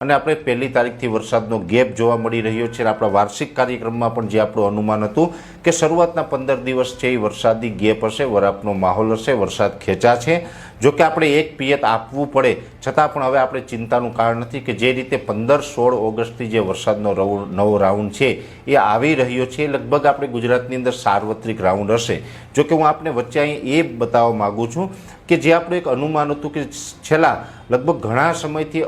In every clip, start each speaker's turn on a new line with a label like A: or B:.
A: અને આપણે પહેલી તારીખથી વરસાદનો ગેપ જોવા મળી રહ્યો છે આપણા વાર્ષિક કાર્યક્રમમાં પણ જે આપણું અનુમાન હતું કે શરૂઆતના પંદર દિવસ છે એ વરસાદી ગેપ હશે, વરાપનો માહોલ હશે, વરસાદ ખેંચા છે. જો કે આપણે એક પિયત આપવું પડે, છતાં પણ હવે આપણે ચિંતાનું કારણ નથી કે જે રીતે પંદર સોળ ઓગસ્ટથી જે વરસાદનો નવો રાઉન્ડ છે એ આવી રહ્યો છે. લગભગ આપણે ગુજરાતની અંદર સાર્વત્રિક રાઉન્ડ હશે. જો કે હું આપને વચ્ચે અહીં એ બતાવવા માગું છું કે જે આપણું એક અનુમાન હતું કે છેલ્લા લગભગ ઘણા સમયથી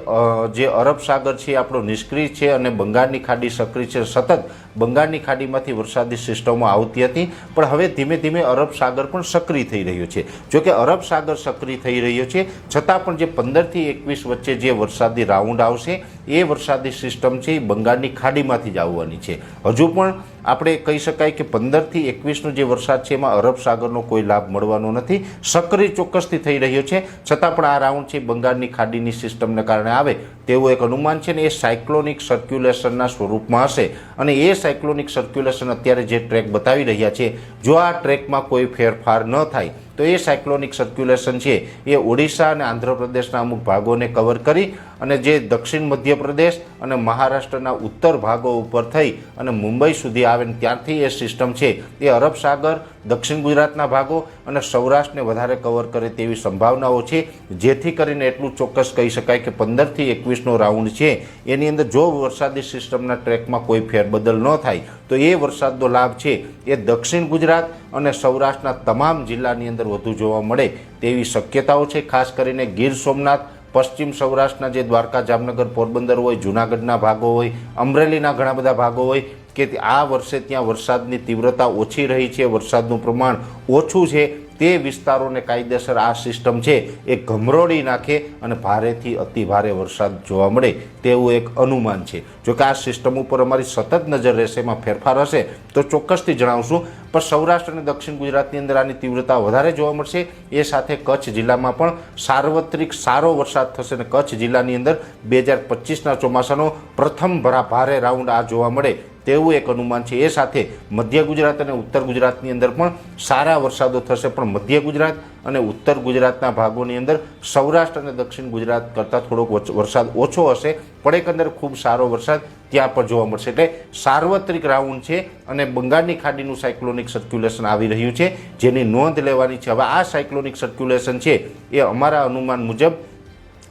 A: જે અરબ સાગર છે એ આપણો નિષ્ક્રિય છે અને બંગાળની ખાડી સક્રિય છે. સતત બંગાળની ખાડીમાંથી વરસાદી સિસ્ટમો આવતી હતી, પણ હવે ધીમે ધીમે અરબ સાગર પણ સક્રિય થઈ રહ્યો છે. જો કે અરબ સાગર સક્રિય થઈ રહ્યો છે, છતાં પણ જે પંદરથી એકવીસ વચ્ચે જે વરસાદી રાઉન્ડ આવશે, એ વરસાદી સિસ્ટમ છે એ બંગાળની ખાડીમાંથી જ આવવાની છે. હજુ પણ આપણે કહી શકાય કે પંદરથી એકવીસનો જે વરસાદ છે, એમાં અરબ સાગરનો કોઈ લાભ મળવાનો નથી. સક્રિય ચોક્કસથી થઈ રહ્યો છે. છતાં પણ આ રાઉન્ડ છે, બંગાળની ખાડીની સિસ્ટમને કારણે આવે તેવું એક અનુમાન છે ને એ સાયક્લોનિક સર્ક્યુલેશનના સ્વરૂપમાં હશે. અને એ સાયક્લોનિક સર્ક્યુલેશન અત્યારે જે ટ્રેક બતાવી રહ્યા છે, જો આ ટ્રેકમાં કોઈ ફેરફાર ન થાય તો એ સાયક્લોનિક સર્ક્યુલેશન છે એ ઓડિશા અને આંધ્રપ્રદેશના અમુક ભાગોને કવર કરી અને જે દક્ષિણ મધ્યપ્રદેશ અને મહારાષ્ટ્રના ઉત્તર ભાગો ઉપર થઈ અને મુંબઈ સુધી આવે ને ત્યારથી એ સિસ્ટમ છે એ અરબ સાગર દક્ષિણ ગુજરાતના ભાગો અને સૌરાષ્ટ્રને વધારે કવર કરે તેવી સંભાવનાઓ છે. જેથી કરીને એટલું ચોક્કસ કહી શકાય કે પંદરથી એકવીસનો રાઉન્ડ છે. એની અંદર જો વરસાદી સિસ્ટમના ટ્રેકમાં કોઈ ફેરબદલ ન થાય, તો એ વરસાદનો લાભ છે. એ દક્ષિણ ગુજરાત અને સૌરાષ્ટ્રના તમામ જિલ્લાની અંદર વધુ જોવા મળે તેવી શક્યતાઓ છે. ખાસ કરીને ગીર સોમનાથ પશ્ચિમ સૌરાષ્ટ્રના જે દ્વારકા, જામનગર, પોરબંદર હોય, જૂનાગઢના ભાગો હોય, અમરેલીના ઘણા બધા ભાગો હોય કે આ વર્ષે ત્યાં વરસાદની તીવ્રતા ઓછી રહી છે, વરસાદનું પ્રમાણ ઓછું છે તે વિસ્તારોને કાયદેસર આ સિસ્ટમ છે એ ગમરોડી નાખે અને ભારેથી અતિ ભારે વરસાદ જોવા મળે તેવું એક અનુમાન છે. જો કે આ સિસ્ટમ ઉપર અમારી સતત નજર રહેશે, એમાં ફેરફાર હશે તો ચોક્કસથી જણાવશું. પણ સૌરાષ્ટ્ર અને દક્ષિણ ગુજરાતની અંદર આની તીવ્રતા વધારે જોવા મળશે. એ સાથે કચ્છ જિલ્લામાં પણ સાર્વત્રિક સારો વરસાદ થશે અને કચ્છ જિલ્લાની અંદર બે હજાર પચીસના ચોમાસાનો પ્રથમ ભરા ભારે રાઉન્ડ આ જોવા મળે તેવું એક અનુમાન છે. એ સાથે મધ્ય ગુજરાત અને ઉત્તર ગુજરાતની અંદર પણ સારા વરસાદો થશે. પણ મધ્ય ગુજરાત અને ઉત્તર ગુજરાતના ભાગોની અંદર સૌરાષ્ટ્ર અને દક્ષિણ ગુજરાત કરતાં થોડોક વરસાદ ઓછો હશે. પણ એકંદર ખૂબ સારો વરસાદ ત્યાં પણ જોવા મળશે. એટલે સાર્વત્રિક રાઉન્ડ છે અને બંગાળની ખાડીનું સાયક્લોનિક સર્ક્યુલેશન આવી રહ્યું છે. જેની નોંધ લેવાની છે. હવે આ સાયક્લોનિક સર્ક્યુલેશન છે એ અમારા અનુમાન મુજબ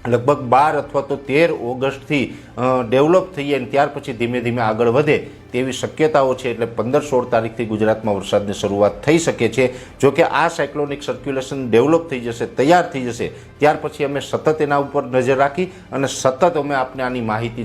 A: લગભગ બાર અથવા તો તેર ઓગસ્ટથી ડેવલપ થઈએ અને ત્યાર પછી ધીમે ધીમે આગળ વધે તેવી શક્યતાઓ છે. એટલે પંદર સોળ તારીખથી ગુજરાતમાં વરસાદની શરૂઆત થઈ શકે છે. જો કે આ સાયક્લોનિક સર્ક્યુલેશન ડેવલપ થઈ જશે, તૈયાર થઈ જશે, ત્યાર પછી અમે સતત એના ઉપર નજર રાખી અને સતત અમે આપને આની માહિતી